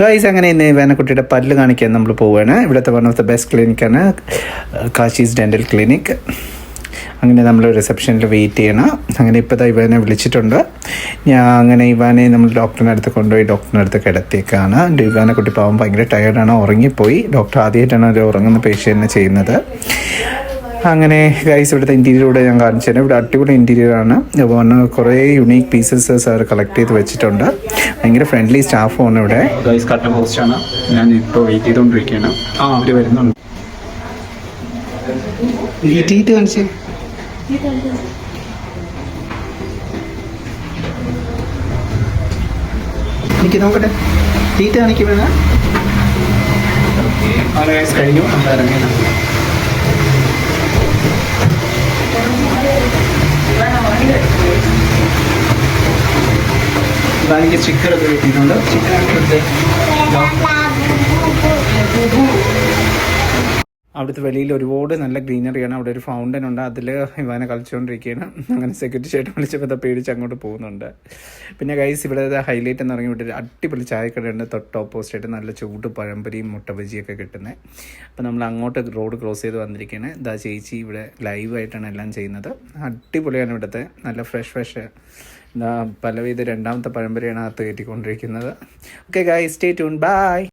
Guys അങ്ങനെ ഇന്ന് വേനക്കുട്ടിയുടെ പല്ല് കാണിക്കാൻ നമ്മൾ പോവുകയാണ് ഇവിടുത്തെ വൺ ഓഫ് ദ ബെസ്റ്റ് ക്ലിനിക്കാണ് കാശീസ് ഡെന്റൽ ക്ലിനിക് അങ്ങനെ നമ്മൾ റിസപ്ഷനിൽ വെയിറ്റ് ചെയ്യണം. അങ്ങനെ ഇപ്പോൾ ഇവനെ വിളിച്ചിട്ടുണ്ട്. ഞാൻ അങ്ങനെ ഇവാനെ നമ്മൾ ഡോക്ടറിന്റെ അടുത്ത് കൊണ്ടുപോയി ഡോക്ടറിന്റെ അടുത്ത് കിടത്തിയേക്കാണ്. ഇവാനെ കുട്ടി പാവം ഭയങ്കര ടയർഡാണ് ഉറങ്ങിപ്പോയി. ഡോക്ടർ ആദ്യമായിട്ടാണ് ഒരു ഉറങ്ങുന്ന പേഷ്യന്റിനെ ചെയ്യുന്നത്. അങ്ങനെ ഗൈസ് ഇവിടുത്തെ ഇന്റീരിയറൂടെ ഞാൻ കാണിച്ചു തരാം ഇവിടെ അടിപൊളി ഇന്റീരിയർ ആണ്. അതുപോലെ കുറേ യുണീക്ക് പീസസ് സാർ കളക്ട് ചെയ്ത് വെച്ചിട്ടുണ്ട്. ഭയങ്കര ഫ്രണ്ട്ലി സ്റ്റാഫാണ് ഇവിടെ. ഗൈസ് കട്ട പോസ്റ്റ് ആണ്. ഞാൻ ഇപ്പോൾ വെയിറ്റ് ചെയ്തുകൊണ്ടിരിക്കുകയാണ് ആ അവർ വരുന്നുണ്ട്. വെയിറ്റ് കാണിച്ചേ. എനിക്ക് നോക്കട്ടെ. തീറ്റ കാണിക്കുമ്പോഴാണ് കഴിഞ്ഞു. നമ്മൾ ഇറങ്ങിയാണ് എനിക്ക് ചിക്കൻ ഒക്കെ കിട്ടിയിട്ടുണ്ട്. സ്റ്റിക്കർ അവിടുത്തെ വെളിയിൽ ഒരുപാട് നല്ല ഗ്രീനറിയാണ് അവിടെ ഒരു ഫൗണ്ടൻ ഉണ്ട്. അതിൽ ഇവനെ കളിച്ചുകൊണ്ടിരിക്കുകയാണ് അങ്ങനെ സെക്യൂരിറ്റി ചേട്ടൻ വിളിച്ചപ്പോൾ പേടിച്ച് അങ്ങോട്ട് പോകുന്നുണ്ട്. പിന്നെ ഗൈസ് ഇവിടെ ഹൈലൈറ്റ് എന്ന് പറഞ്ഞാൽ ഇവിടെ അടിപൊളി ചായക്കടയുണ്ട് തൊട്ട് ഓപ്പോസിറ്റായിട്ട് നല്ല ചൂട് പഴംപൊരിയും മുട്ട ബജിയൊക്കെ കിട്ടുന്നത് അപ്പോൾ നമ്മൾ അങ്ങോട്ട് റോഡ് ക്രോസ് ചെയ്ത് വന്നിരിക്കുകയാണ്. ഇതാ ചേച്ചി ഇവിടെ ലൈവായിട്ടാണ് എല്ലാം ചെയ്യുന്നത്. അടിപൊളിയാണ് ഇവിടുത്തെ. നല്ല ഫ്രഷ് ഫ്രഷ് പലവിധ രണ്ടാമത്തെ പരമ്പരയാണ് അകത്ത് കയറ്റിക്കൊണ്ടിരിക്കുന്നത്. Okay guys stay tune bye